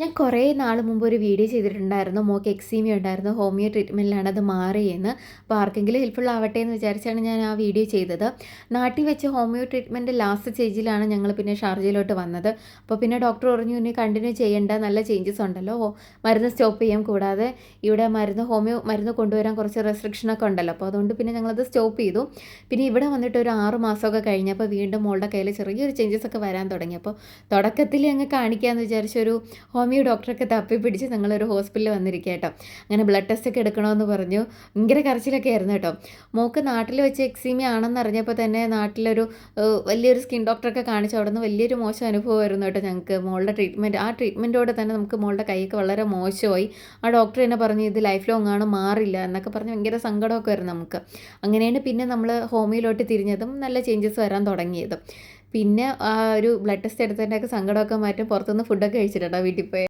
ഞാൻ കുറേ നാൾ മുമ്പ് ഒരു വീഡിയോ ചെയ്തിട്ടുണ്ടായിരുന്നു. മോക്ക് എക്സീമിയ ഉണ്ടായിരുന്നു. ഹോമിയോ ട്രീറ്റ്മെന്റിലാണ് അത് മാറിയെന്ന്. അപ്പോൾ ആർക്കെങ്കിലും ഹെൽപ്ഫുൾ ആവട്ടെ എന്ന് വിചാരിച്ചാണ് ഞാൻ ആ വീഡിയോ ചെയ്തത്. നാട്ടിൽ വെച്ച് ഹോമിയോ ട്രീറ്റ്മെന്റ് ലാസ്റ്റ് സ്റ്റേജിലാണ് ഞങ്ങൾ പിന്നെ ഷാർജയിലോട്ട് വന്നത്. അപ്പോൾ പിന്നെ ഡോക്ടർ പറഞ്ഞു ഇനി കണ്ടിന്യൂ ചെയ്യേണ്ട. നല്ല ചേഞ്ചസ് ഉണ്ടല്ലോ. മരുന്ന് സ്റ്റോപ്പ് ചെയ്യാം കൂടാതെ ഇവിടെ മരുന്ന് ഹോമിയോ മരുന്ന് കൊണ്ടുവരാൻ കുറച്ച് റെസ്ട്രിക്ഷനൊക്കെ ഉണ്ടല്ലോ. അപ്പോൾ അതുകൊണ്ട് പിന്നെ ഞങ്ങളത് സ്റ്റോപ്പ് ചെയ്തു. പിന്നെ ഇവിടെ വന്നിട്ട് ഒരു ആറ് മാസമൊക്കെ കഴിഞ്ഞപ്പോൾ വീണ്ടും മോളുടെ കയ്യിൽ ചെറിയൊരു ചേഞ്ചസ് ഒക്കെ വരാൻ തുടങ്ങി. അപ്പോൾ തുടക്കത്തിൽ അങ്ങ് കാണിക്കാമെന്ന് വിചാരിച്ചൊരു ഹോമിയോ ഹോമിയോ ഡോക്ടറൊക്കെ തപ്പി പിടിച്ച് ഞങ്ങളൊരു ഹോസ്പിറ്റലിൽ വന്നിരിക്കുക കേട്ടോ. അങ്ങനെ ബ്ലഡ് ടെസ്റ്റ് ഒക്കെ എടുക്കണമെന്ന് പറഞ്ഞു. ഭയങ്കര കരച്ചിലൊക്കെ ആയിരുന്നു കേട്ടോ. മോക്ക് നാട്ടിൽ വെച്ച് എക്സീമിയ ആണെന്ന് അറിഞ്ഞപ്പോൾ തന്നെ നാട്ടിലൊരു വലിയൊരു സ്കിൻ ഡോക്ടറൊക്കെ കാണിച്ചു അവിടെ നിന്ന് വലിയൊരു മോശം അനുഭവമായിരുന്നു കേട്ടോ ഞങ്ങൾക്ക്. മോളുടെ ട്രീറ്റ്മെന്റ് ആ ട്രീറ്റ്മെന്റോടെ തന്നെ നമുക്ക് മോളുടെ കൈയൊക്കെ വളരെ മോശമായി. ആ ഡോക്ടർ തന്നെ പറഞ്ഞു ഇത് ലൈഫ് ലോങ് ആണ് മാറില്ല എന്നൊക്കെ പറഞ്ഞ് ഭയങ്കര സങ്കടമൊക്കെ ആയിരുന്നു നമുക്ക്. അങ്ങനെയാണ് പിന്നെ നമ്മൾ ഹോമിയോയിലോട്ട് തിരിഞ്ഞതും നല്ല ചേഞ്ചസ് വരാൻ തുടങ്ങിയതും. പിന്നെ ആ ഒരു ബ്ലഡ് ടെസ്റ്റ് എടുത്തതിന്റെയൊക്കെ സങ്കടമൊക്കെ മാറ്റും പുറത്തുനിന്ന് ഫുഡൊക്കെ കഴിച്ചിട്ടുണ്ടോ വീട്ടിൽ പോയി?